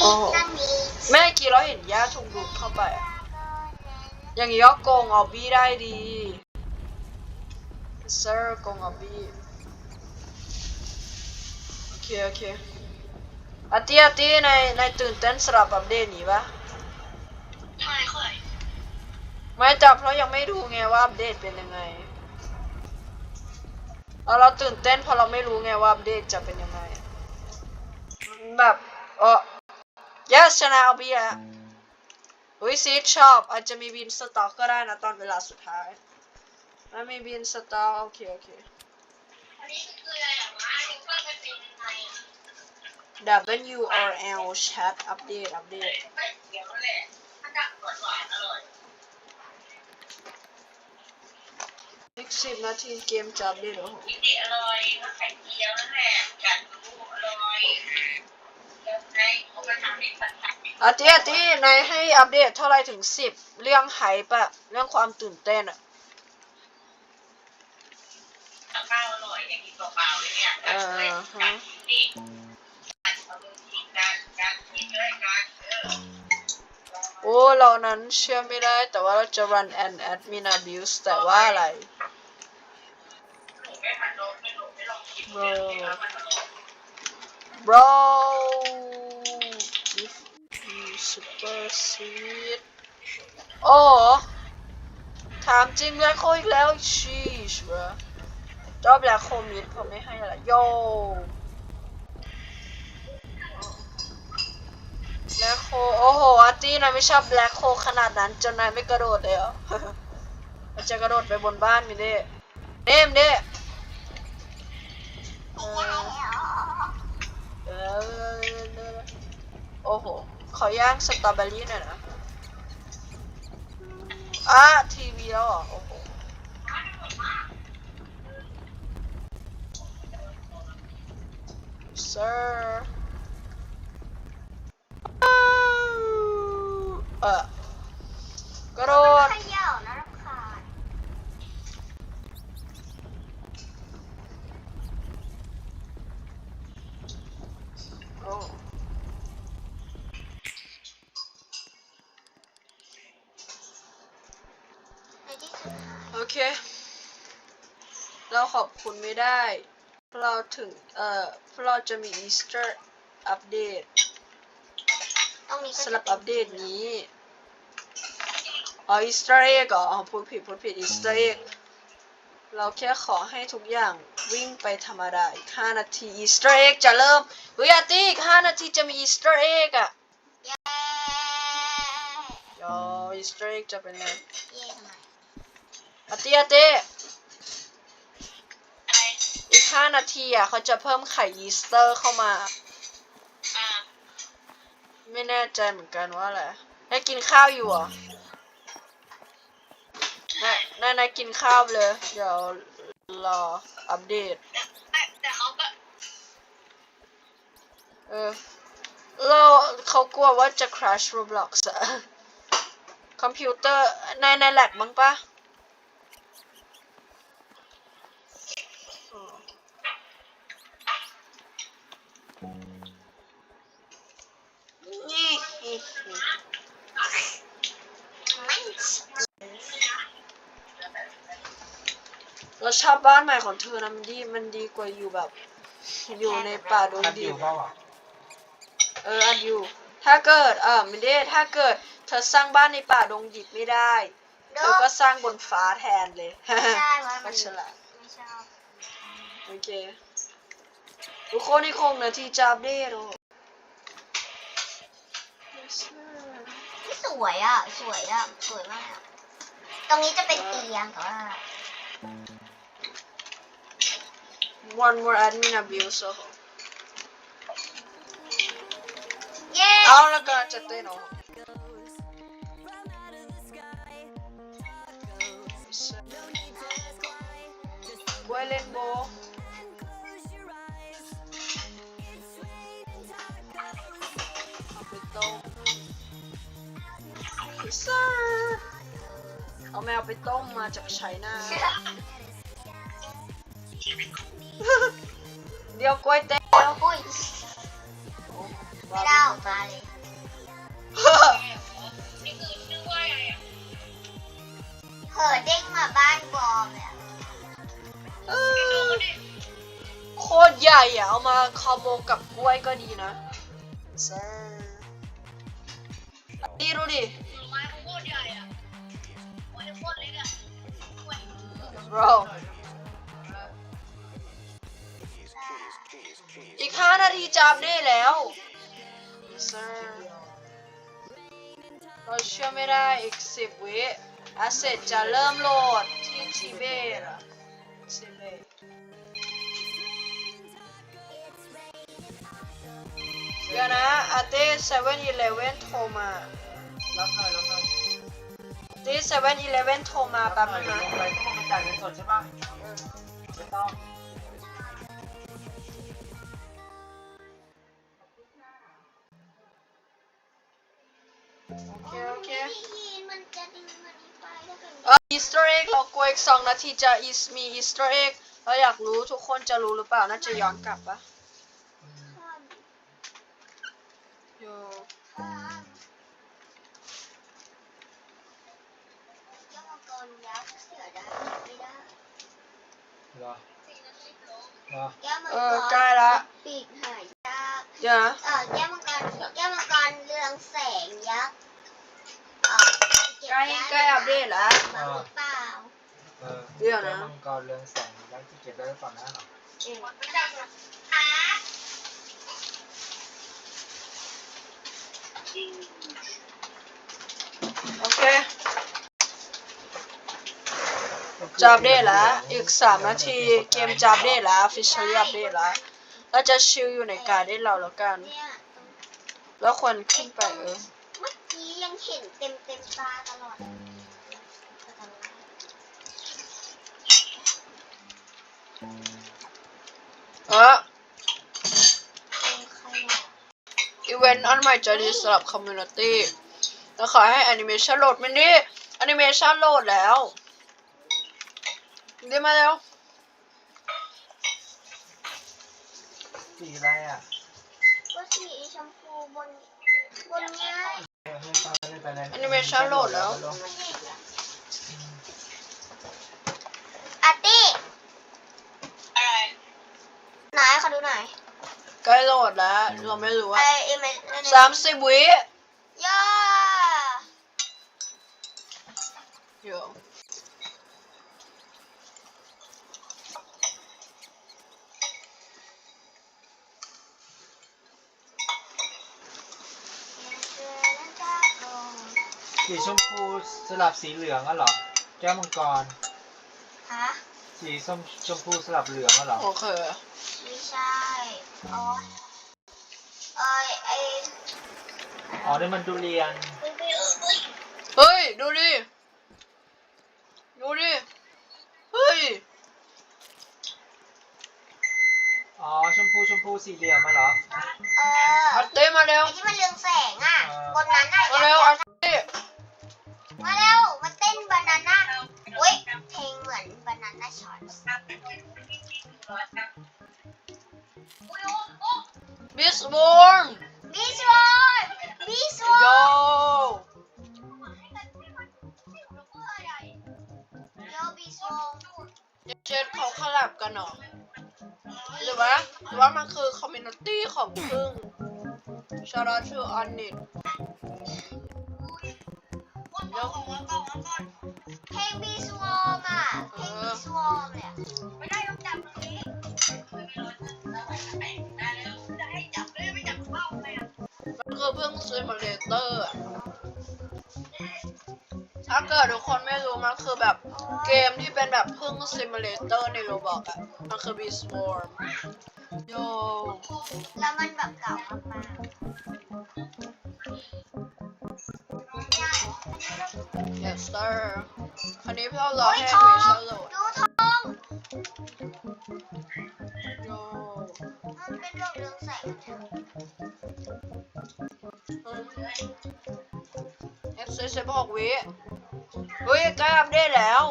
โอ้โหแม่กี่เราเห็นย่าถูกดูดเข้าไปอะอย่างนี้ก็โกงออบบี้ได้ดีเซอร์โกงออบบี้โอเคโอเคอาร์ตี้อาร์ตี้ในในตื่นเต้นสำหรับอัปเดตนี้ปะไม่ค่อยไม่จับเพราะยังไม่รู้ไงว่าอัปเดตเป็นยังไงแล้วเราตื่นเต้นเพราะเราไม่รู้ไงว่าอัปเดตจะเป็นยังไงแบบเออ yes ชนะเอาเบียร์อุ้ยซีดชอบ อาจจะมีบินสต็อกก็ได้นะ ตอนเวลาสุดท้ายถ้ามีบินสต็อกโอเค โอเคอันนี้คืออะไรอะวนึกว่ามันเป็นยังไงอะ W R L chat อัปเดตอัปเดตไม่เดี๋ยวแหละมันดักหวานหวานอร่อยอีกสิบนาทีเกมจะอัปเดตแล้วนิติอร่อ อาทิตย์อาทิตย์นายให้อัปเดตเท่าไรถึงสิบเรื่องไฮปะเรื่องความตื่นเต้นอะกับข้าวอร่อยอย่างกินเปล่าๆเลยเนี่ยกัดเลยกัดนี่กัดเอามือกินกันกันกินเลยกันเออโอ้เรานั้นเชื่อไม่ได้ แต่ว่าเราจะ run an admin abuse แต่ว่าอะไรหนูไม่หันลงไม่หนูไม่ลองกินเลยแล้วมันอร่อย bro give me super sweet โอ้ถามจริงแบล็คโคอีกแล้วชีชเบรอจอบแบล็คโคมิดผมไม่ให้ละโยแบล็คโคโอ้โหอาร์ตี้นายไม่ชอบแบล็คโคขนาดนั้น จนนายไม่กระโดดเลยเหรอมันจะกระโดดไปบนบ้านมิเด้เด้มเด้เออโอ้โห ขอย่างสตรอเบอรี่หน่อยนะอะทีวีแล้วเหรอ โอ้โห sir เออกระโดด เค เราขอบคุณไม่ได้เพราะเราถึง เอ่อเพราะเราจะมี Easter อัปเดตตรงนี้ก็สำหรับอัปเดตนี้อ๋อ Easter egg เหรออ๋อพูดผิดพูดผิด Easter egg เราแค่ขอให้ทุกอย่างวิ่งไปธรรมดาอีก5นาที Easter egg จะเริ่มเฮ้ยอาร์ตี้อีก5นาทีจะมี Easter egg อะเย้โย Easter egg จะเป็นไง เย้ทำ ไมอาร์ตี้อาร์ตี้อะไรอีก5นาทีอะเขาจะเพิ่มไข่ Easter เข้ามา อ่าไม่แน่ใจเหมือนกันว่าอะไรนายกินข้าวอยู่เหรอนายนายนายกินข้าวเลย เดี๋ยวรออัปเดต แต่แต่เขาก็เออเราเขากลัวว่าจะ crash Roblox อะคอมพิวเตอร์นายนายแลกมั้งปะอ๋อนี่ ไม่ เราชอบบ้านใหม่ของเธอนะมันดีมันดีกว่าอยู่แบบ อยู่ในป่าดงคัดอดิยู่บเปล่าอะเอออันอยู่ ถ้าเกิดเออไม่ได้ถ้าเกิด เธอสร้างบ้านในป่าดงดิบไม่ได้ เธอก็สร้างบนฟ้าแทนเลยใช่ว่ามัก็นฉลาดไม่ชอบโอเค ทุกคนที่คงนาทีจับได้หรอที่สวยอะ สวยอะ สวยมากอะตรงนี้จะเป็นเตียงแต่ว่า one more admin abuse โอ้โหเย้เอาแล้วก็จะเต้นโอ้โหกล้วยเล่นโบ ต้มพิซซ่าเอาแมวไปต้มมาจากไชน่าเดี๋ยวกล้วยเต้นแล้วอุ้ยโอ้ my ไม่ได้ออกมาเลยนี่คือชื่อว่าอะไรอะเหินเด้งมาบ้านบอมเลยอะเออโคตรใหญ่อะเอามาคอมโบกับกล้วยก็ดีนะเซอร์นี่ ดูดิผลไม้เขาโคตรใหญ่อะโคตรโคตรเล็กอะ bro อีกห้านาทีจะอัปเดตแล้ว sir เราเชื่อไม่ได้อีกสิบวิแอสเซทจะเริ่มโหลดที่ทิเบตอะทิเบตเดี๋ยวนะอาเต้เซเว่นอีเลเว่นโทรมา รับหน่อยรับหน่อยที่เซเว่นอีเลเว่นโทรมาแป๊บหน่นึอยงลนะงไปต้องลงไปจ่ายเงินสดใช่ป่ะไม่ต้องโอเค โอเคไม่ได้ยินมันจะดึงมันไปแล้วกันเอออีสเตอร์เอ็กเรากลัวอีกสองนาทีจะอีสมีอีสเตอร์เอ็กเราอยากรู้ทุกคนจะรู้หรือเปล่า น่าจะย้อนกลับปะข้ามโย ข้ามเจ้ามังกรยักษ์เสือดาวไม่ได้เหรอเหรอแก้วมังเอกอรใกล้ละปีกหายากเดี๋ยวนะเออแก้วมังกรแก้วมังกรเรืองแสงยักษ์เออเก็บใกล้ได้ใกล้อัปเดตแล้วมาหรือเปล่าเออเดี๋ยวนะ แก้มังกรเรืองแสงแล้วที่เก็บได้ก่อนหน้าหรออืมไม่ได้หรอกฮะโอเค จะอัปเดตแล้วอีกสามนาทีเกมจะอัปเดตแล้ว officially อัปเดตแล้วเราจะชิลอยู่ในการได้เราแล้วกันเนี่ยแล้วควรขึ้นไปเออเมื่อกี้ยังเห็นเต็มเต็มๆตาตลอดเออเป็นใครเนี่ยอีเวนต์อันใหม่จะดีสำหรับคอมมูนิตี้แล้วขอให้แอนิเมชันโหลดมินนี่แอนิเมชันโหลดแล้ว ดีมาแล้วสีอะไรอะก็สีชมพูบนบนเนี้ยเออให้ฟังไปเลยแอนิเมชันโหลดแล้วมันเด็กอะอาร์ตี้อะไรไหนขอดูหน่อยใกล้โหลดแล้ว เราไม่รู้ไอว่าเอ็มเอสามสิบวิย่าเดี๋ยว สีชมพูสลับสีเหลืองอะเหรอ แก้วมังกร ฮะ สีส้มชมพูสลับเหลืองอะเหรอ โอเคไม่ใช่อ๋อเอยไออ๋อนี่มันดูเรียนเฮ้ย ดูดิ ดูดิ เฮ้ย อ๋อ ชมพูชมพูสี่เหลี่ยมมาเหรอ เออ อัดเต้มาเร็ว ไอที่มันเรืองแสงอะเออบนนั้นอะมาเร็วอัดเต้ นบานาน่าเว้ยเพลงเหมือนบานาน่าช็อตบิสบอร์นบีสวอนบีสวโยอนโยบีสวอนเจ็ดเขาคอลแลบกันเหรอหรือว่าหรือว่ามันคือคอมมูนิตี้ของพึ่ง shout out to on it เดี๋ยว เพลงบีสวอนอะ เพลงบีสวอนเนี่ยไม่ได้ต้องจับตรงนี้จะให้จับเลยไม่จับเข้าเลยอะมันคือพึ่งซิมูเลเตอร์อะถ้าเกิดทุกคนไม่รู้มันคือแบบเกมที่เป็นแบบพึ่งซิมูเลเตอร์ในโรบอกอะมันคือ Beast Swarm โยแล้วมันแบบเก่ามาก yes sir คันนี้เรารอให้ทอมีงชั่นโหลดดูทองโยมันเป็นแบบเรืองแสงเนี่ยเซสบหกวิเฮ้ยกล้ามได้แล้ว